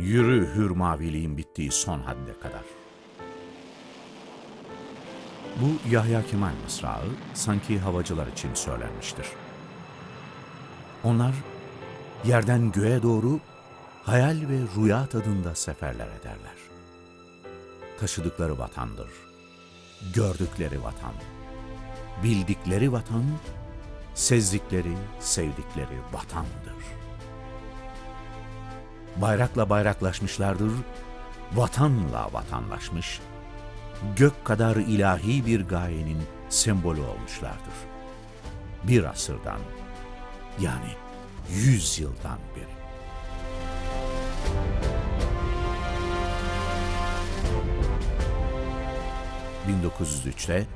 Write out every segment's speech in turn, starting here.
Yürü hür maviliğin bittiği son hadde kadar. Bu Yahya Kemal mısrağı sanki havacılar için söylenmiştir. Onlar yerden göğe doğru hayal ve rüya tadında seferler ederler. Taşıdıkları vatandır. Gördükleri vatan. Bildikleri vatan, sezdikleri, sevdikleri vatandır. Bayrakla bayraklaşmışlardır, vatanla vatanlaşmış, gök kadar ilahi bir gayenin sembolü olmuşlardır. Bir asırdan, yani yüz yıldan beri. ...1903'te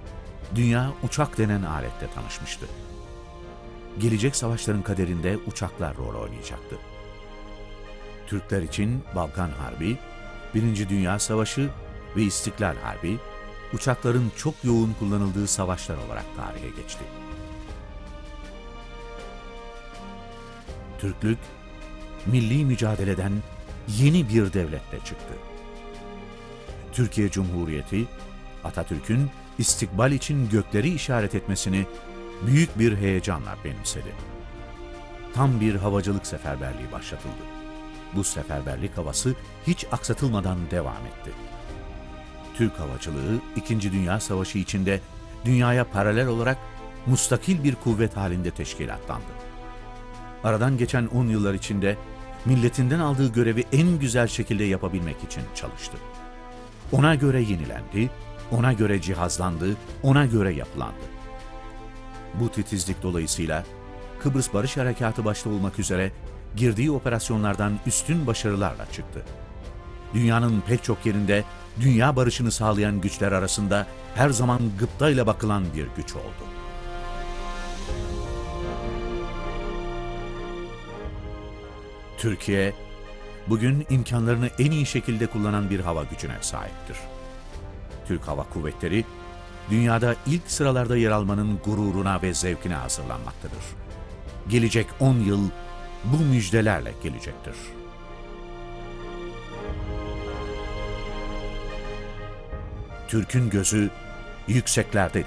dünya uçak denen aletle tanışmıştı. Gelecek savaşların kaderinde uçaklar rol oynayacaktı. Türkler için Balkan Harbi, Birinci Dünya Savaşı ve İstiklal Harbi, uçakların çok yoğun kullanıldığı savaşlar olarak tarihe geçti. Türklük, milli mücadeleden yeni bir devletle çıktı. Türkiye Cumhuriyeti, Atatürk'ün istikbal için gökleri işaret etmesini büyük bir heyecanla benimsedi. Tam bir havacılık seferberliği başlatıldı. Bu seferberlik havası hiç aksatılmadan devam etti. Türk havacılığı 2. Dünya Savaşı içinde dünyaya paralel olarak mustakil bir kuvvet halinde teşkilatlandı. Aradan geçen 10 yıllar içinde milletinden aldığı görevi en güzel şekilde yapabilmek için çalıştı. Ona göre yenilendi, ona göre cihazlandı, ona göre yapılandı. Bu titizlik dolayısıyla Kıbrıs Barış Harekatı başta olmak üzere girdiği operasyonlardan üstün başarılarla çıktı. Dünyanın pek çok yerinde dünya barışını sağlayan güçler arasında her zaman gıptayla bakılan bir güç oldu. Türkiye, bugün imkanlarını en iyi şekilde kullanan bir hava gücüne sahiptir. Türk Hava Kuvvetleri, dünyada ilk sıralarda yer almanın gururuna ve zevkine hazırlanmaktadır. Gelecek 10 yıl bu müjdelerle gelecektir. Türk'ün gözü yükseklerdedir.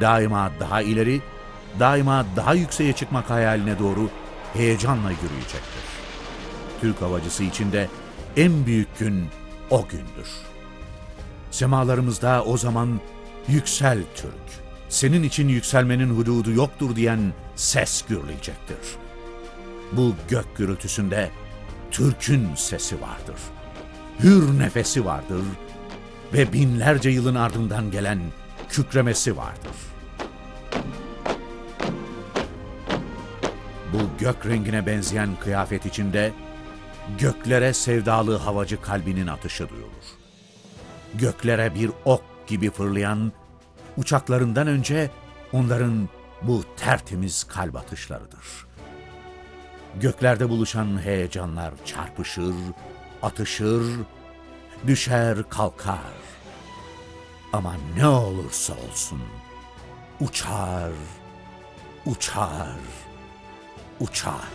Daima daha ileri, daima daha yükseğe çıkmak hayaline doğru heyecanla yürüyecektir. Türk havacısı için de en büyük gün o gündür. Semalarımızda o zaman yüksel Türk, senin için yükselmenin hududu yoktur diyen ses gürleyecektir. Bu gök gürültüsünde Türk'ün sesi vardır. Hür nefesi vardır ve binlerce yılın ardından gelen kükremesi vardır. Bu gök rengine benzeyen kıyafet içinde göklere sevdalı havacı kalbinin atışı duyulur. Göklere bir ok gibi fırlayan, uçaklarından önce onların bu tertemiz kalp atışlarıdır. Göklerde buluşan heyecanlar çarpışır, atışır, düşer kalkar. Ama ne olursa olsun uçar, uçar, uçar.